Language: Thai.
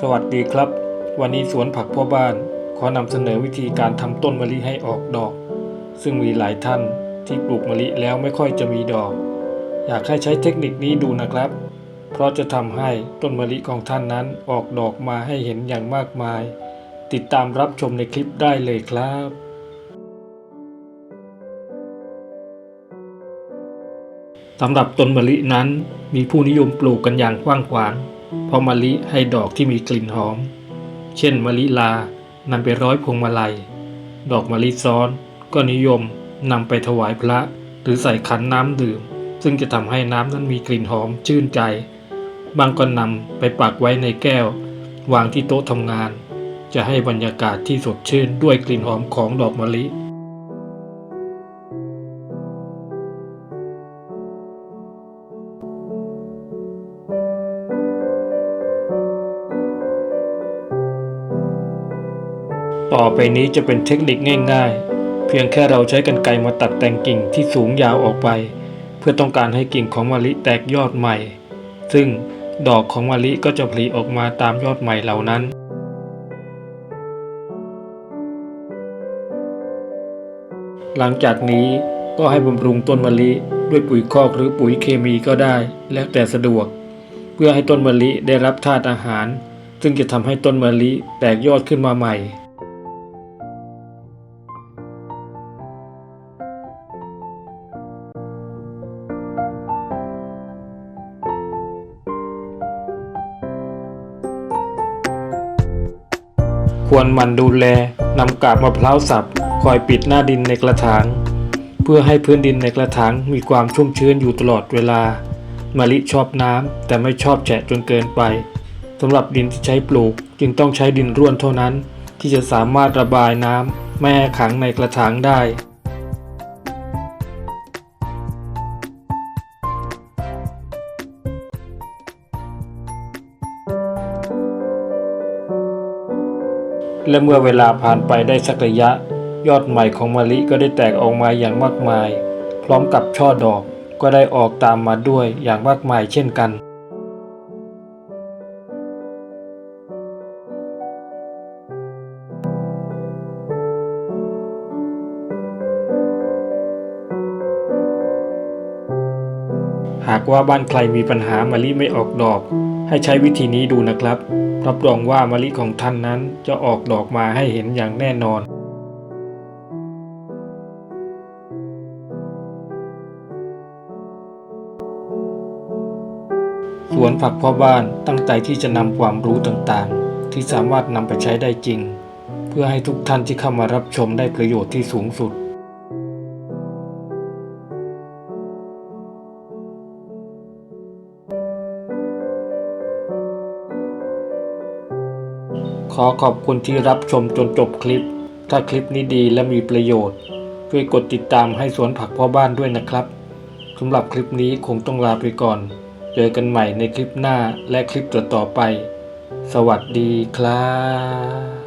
สวัสดีครับ วันนี้สวนผักพ่อบ้าน ขอนำเสนอวิธีการทำต้นมะลิให้ออกดอก ซึ่งมีหลายท่านที่ปลูกมะลิแล้วไม่ค่อยจะมีดอก อยากให้ใช้เทคนิคนี้ดูนะครับ เพราะจะทำให้ต้นมะลิของท่านนั้นออกดอกมาให้เห็นอย่างมากมาย ติดตามรับชมในคลิปได้เลยครับสำหรับต้นมะลินั้นมีผู้นิยมปลูกกันอย่างกว้างขวาง เพราะมะลิให้ดอกที่มีกลิ่นหอม เช่นมะลิลานำไปร้อยพวงมาลัย ดอกมะลิซ้อนก็นิยมนำไปถวายพระ หรือใส่ขันน้ำดื่ม ซึ่งจะทำให้น้ำนั้นมีกลิ่นหอมชื่นใจ บางก็นำไปปักไว้ในแก้ว วางที่โต๊ะทำงาน จะให้บรรยากาศที่สดชื่นด้วยกลิ่นหอมของดอกมะลิ ต่อไปนี้จะเป็นเทคนิคง่าย ๆ เพียงแค่เราใช้กรรไกรมาตัดแต่งกิ่งที่สูงยาวออกไป เพื่อต้องการให้กิ่งของมะลิแตกยอดใหม่ ซึ่งดอกของมะลิก็จะผลิออกมาตามยอดใหม่เหล่านั้นหลังจากนี้ก็ให้บำรุงต้นมะลิด้วยปุ๋ยคอกหรือปุ๋ยเคมีก็ได้ แล้วแต่สะดวก เพื่อให้ต้นมะลิได้รับธาตุอาหาร ซึ่งจะทำให้ต้นมะลิแตกยอดขึ้นมาใหม่ ควรหมันดูแลนำกาบมะพร้าวสับคอยปิดหน้าดินในกระถาง เพื่อให้พื้นดินในกระถางมีความชุ่มชื้นอยู่ตลอดเวลามะลิชอบน้ำแต่ไม่ชอบแฉะจนเกินไปสำหรับดินที่ใช้ปลูกจึงต้องใช้ดินร่วนเท่านั้น ที่จะสามารถระบายน้ำไม่ให้ขังในกระถางได้ และเมื่อเวลาผ่านไปได้สักระยะ ยอดใหม่ของมะลิก็ได้แตกออกมาอย่างมากมาย พร้อมกับช่อดอกก็ได้ออกตามมาด้วยอย่างมากมายเช่นกัน หากว่าบ้านใครมีปัญหามะลิไม่ออกดอก ให้ใช้วิธีนี้ดูนะครับ รับรองว่ามะลิของท่านนั้นจะออกดอกมาให้เห็นอย่างแน่นอนสวนผักพ่อบ้านตั้งใจที่จะนำความรู้ต่างๆ ที่สามารถนำไปใช้ได้จริง เพื่อให้ทุกท่านที่เข้ามารับชมได้ประโยชน์ที่สูงสุด ขอขอบคุณที่รับชมจนจบคลิป ถ้าคลิปนี้ดีและมีประโยชน์ ช่วยกดติดตามให้สวนผักพ่อบ้านด้วยนะครับสำหรับคลิปนี้คงต้องลาไปก่อน เจอกันใหม่ในคลิปหน้าและคลิปต่อๆไป สวัสดีครับ